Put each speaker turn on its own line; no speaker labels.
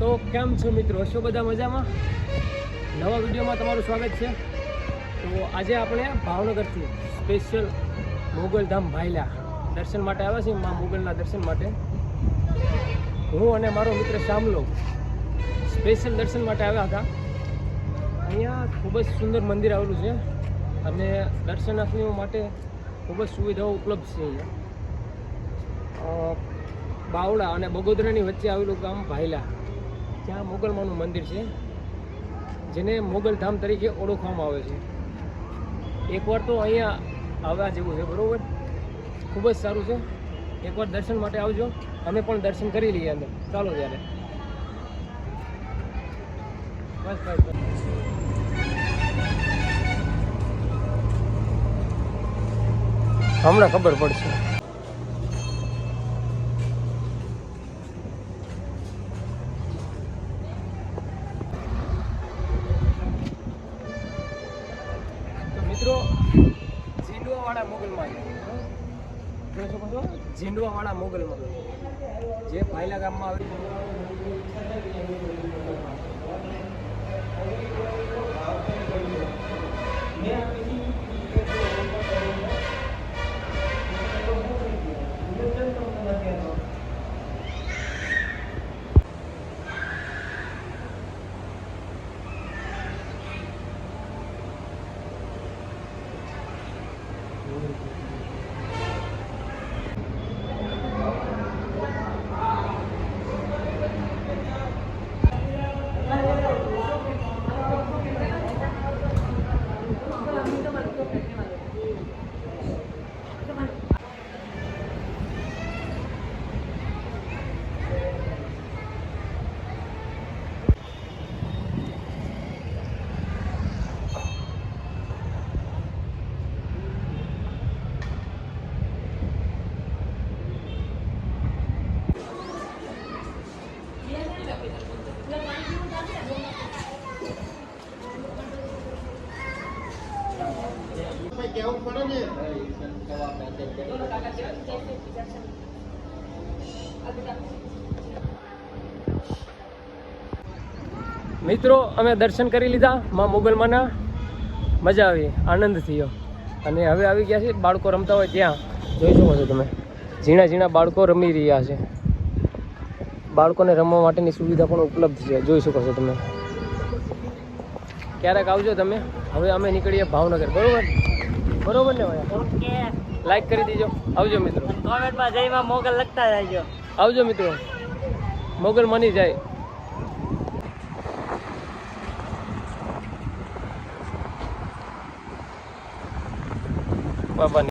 તો કેમ છો મિત્રો? હશો બધા મજામાં? નવા વિડીયોમાં તમારું સ્વાગત છે. તો આજે આપણે ભાવનગરથી સ્પેશિયલ મોગલધામ ભાઈલા દર્શન માટે આવ્યા છીએ, મા મોગલના દર્શન માટે. હું અને મારો મિત્ર શામલો સ્પેશિયલ દર્શન માટે આવ્યા હતા. અહીંયા ખૂબ જ સુંદર મંદિર આવેલું છે અને દર્શનાર્થીઓ માટે ખૂબ જ સુવિધાઓ ઉપલબ્ધ છે અહીંયા. બાવળા અને બગોદરાની વચ્ચે આવેલું ગામ ભાયલા. ત્યાં મોગલમાનું મંદિર છે, જેને મોગલ ધામ તરીકે ઓળખવામાં આવે છે. એકવાર તો અહીંયા આવવા જેવું છે, બરાબર? ખૂબ જ સારું છે. એકવાર દર્શન માટે આવજો. અમે પણ દર્શન કરી લઈએ અંદર. ચાલો ત્યારે. બસ બસ હમણાં ખબર પડશે તો મિત્રો ઝીંડવાવાળા મોગલમાં. ઝીંડવાવાળા મોગલમાં. જે ભાયલા ગામમાં આવેલું મિત્રો, અમે દર્શન કરી લીધા, માં મોગલમાંના. મજા આવી, આનંદ થયો. અને હવે આવી ગયા છે બાળકો રમતા હોય ત્યાં. જોઈ શકો છો તમે. ઝીણા ઝીણા બાળકો રમી રહ્યા છે. બાળકોને રમવા માટેની સુવિધા પણ ઉપલબ્ધ છે. જોઈ શકો છો તમે. ક્યારેક આવજો તમે. હવે અમે નીકળીએ ભાવનગર. બરોબર? બરોબર ને
ઓકે.
લાઈક કરી દેજો. આવજો મિત્રો.
કોમેન્ટમાં જયમાં મોગલ લખતા રહેજો.
આવજો મિત્રો. મોગલ મની જાય. બાબા